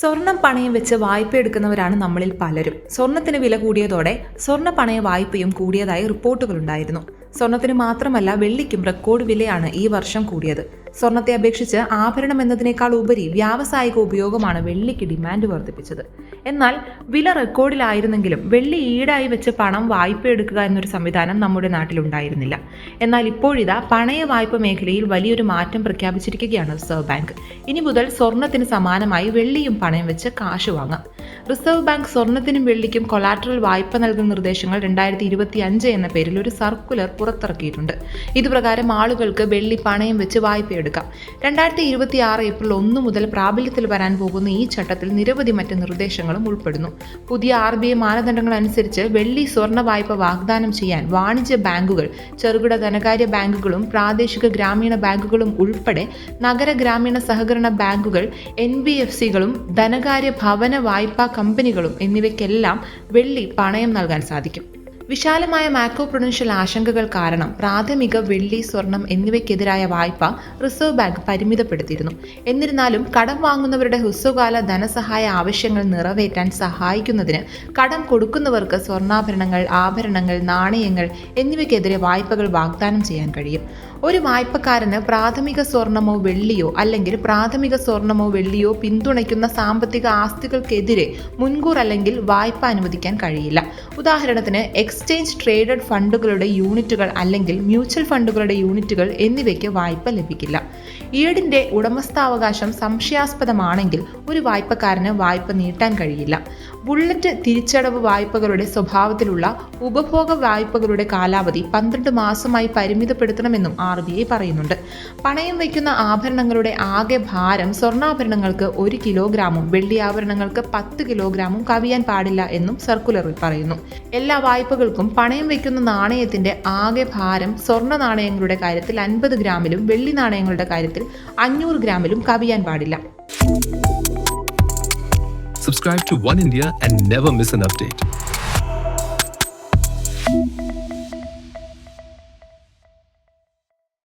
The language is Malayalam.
സ്വർണം പണയം വെച്ച് വായ്പ എടുക്കുന്നവരാണ് നമ്മളിൽ പലരും. സ്വർണത്തിന് വില കൂടിയതോടെ സ്വർണ പണയ വായ്പയും കൂടിയതായി റിപ്പോർട്ടുകളുണ്ടായിരുന്നു. സ്വർണത്തിന് മാത്രമല്ല വെള്ളിക്കും റെക്കോർഡ് വിലയാണ് ഈ വർഷം കൂടിയത്. സ്വർണത്തെ അപേക്ഷിച്ച് ആഭരണം എന്നതിനേക്കാൾ ഉപരി വ്യാവസായിക ഉപയോഗമാണ് വെള്ളിക്ക് ഡിമാൻഡ് വർദ്ധിപ്പിച്ചത്. എന്നാൽ വില റെക്കോർഡിലായിരുന്നെങ്കിലും വെള്ളി ഈടായി വെച്ച് പണം വായ്പ എടുക്കുക എന്നൊരു സംവിധാനം നമ്മുടെ നാട്ടിലുണ്ടായിരുന്നില്ല. എന്നാൽ ഇപ്പോഴിതാ പണയ വായ്പ മേഖലയിൽ വലിയൊരു മാറ്റം പ്രഖ്യാപിച്ചിരിക്കുകയാണ് റിസർവ് ബാങ്ക്. ഇനി മുതൽ സ്വർണത്തിന് സമാനമായി വെള്ളിയും പണയം വെച്ച് കാശ് വാങ്ങാം. റിസർവ് ബാങ്ക് സ്വർണത്തിനും വെള്ളിക്കും കൊളാട്രൽ വായ്പ നൽകുന്ന നിർദ്ദേശങ്ങൾ രണ്ടായിരത്തി ഇരുപത്തി അഞ്ച് എന്ന പേരിൽ ഒരു സർക്കുലർ പുറത്തിറക്കിയിട്ടുണ്ട്. ഇതുപ്രകാരം ആളുകൾക്ക് വെള്ളി പണയം വെച്ച് വായ്പ എടുക്കാം. രണ്ടായിരത്തി ഇരുപത്തി ആറ് ഏപ്രിൽ ഒന്ന് മുതൽ പ്രാബല്യത്തിൽ വരാൻ പോകുന്ന ഈ ചട്ടത്തിൽ നിരവധി മറ്റ് നിർദ്ദേശങ്ങളും ഉൾപ്പെടുന്നു. പുതിയ ആർ ബി ഐ മാനദണ്ഡങ്ങൾ അനുസരിച്ച് വെള്ളി സ്വർണ വായ്പ വാഗ്ദാനം ചെയ്യാൻ വാണിജ്യ ബാങ്കുകൾ ചെറുകിട ധനകാര്യ ബാങ്കുകളും പ്രാദേശിക ഗ്രാമീണ ബാങ്കുകളും ഉൾപ്പെടെ നഗര ഗ്രാമീണ സഹകരണ ബാങ്കുകൾ എൻ ബി എഫ് സികളും ധനകാര്യ ഭവന വായ്പാ കമ്പനികളും എന്നിവയ്ക്കെല്ലാം വെള്ളി പണയം നൽകാൻ സാധിക്കും. വിശാലമായ മാക്രോ പ്രൊഡൻഷ്യൽ ആശങ്കകൾ കാരണം പ്രാഥമിക വെള്ളി സ്വർണം എന്നിവയ്ക്കെതിരായ വായ്പ റിസർവ് ബാങ്ക് പരിമിതപ്പെടുത്തിയിരുന്നു. എന്നിരുന്നാലും കടം വാങ്ങുന്നവരുടെ ഹ്രസ്വകാല ധനസഹായ ആവശ്യങ്ങൾ നിറവേറ്റാൻ സഹായിക്കുന്നതിന് കടം കൊടുക്കുന്നവർക്ക് സ്വർണാഭരണങ്ങൾ ആഭരണങ്ങൾ നാണയങ്ങൾ എന്നിവയ്ക്കെതിരെ വായ്പകൾ വാഗ്ദാനം ചെയ്യാൻ കഴിയും. ഒരു വായ്പക്കാരന് പ്രാഥമിക സ്വർണമോ വെള്ളിയോ അല്ലെങ്കിൽ പ്രാഥമിക സ്വർണമോ വെള്ളിയോ പിന്തുണയ്ക്കുന്ന സാമ്പത്തിക ആസ്തികൾക്കെതിരെ മുൻകൂർ അല്ലെങ്കിൽ വായ്പ അനുവദിക്കാൻ കഴിയില്ല. ഉദാഹരണത്തിന് എക്സ്ചേഞ്ച് ട്രേഡഡ് ഫണ്ടുകളുടെ യൂണിറ്റുകൾ അല്ലെങ്കിൽ മ്യൂച്വൽ ഫണ്ടുകളുടെ യൂണിറ്റുകൾ എന്നിവയ്ക്ക് വായ്പ ലഭിക്കില്ല. ഈടിന്റെ ഉടമസ്ഥാവകാശം സംശയാസ്പദമാണെങ്കിൽ ഒരു വായ്പക്കാരന് വായ്പ നീട്ടാൻ കഴിയില്ല. ബുള്ളറ്റ് തിരിച്ചടവ് വായ്പകളുടെ സ്വഭാവത്തിലുള്ള ഉപഭോഗ വായ്പകളുടെ കാലാവധി പന്ത്രണ്ട് മാസമായി പരിമിതപ്പെടുത്തണമെന്നും ആർ ബി ഐ പറയുന്നുണ്ട്. പണയം വയ്ക്കുന്ന ആഭരണങ്ങളുടെ ആകെ ഭാരം സ്വർണാഭരണങ്ങൾക്ക് ഒരു കിലോഗ്രാമും വെള്ളി ആഭരണങ്ങൾക്ക് പത്ത് കിലോഗ്രാമും കവിയാൻ പാടില്ല എന്നും സർക്കുലറിൽ പറയുന്നു. എല്ലാ വായ്പകൾക്കും പണയം വയ്ക്കുന്ന നാണയത്തിന്റെ ആകെ ഭാരം സ്വർണ നാണയങ്ങളുടെ കാര്യത്തിൽ അൻപത് ഗ്രാമിലും വെള്ളി നാണയങ്ങളുടെ കാര്യത്തിൽ അഞ്ഞൂറ് ഗ്രാമിലും കവിയാൻ പാടില്ല Subscribe to One India and never miss an update.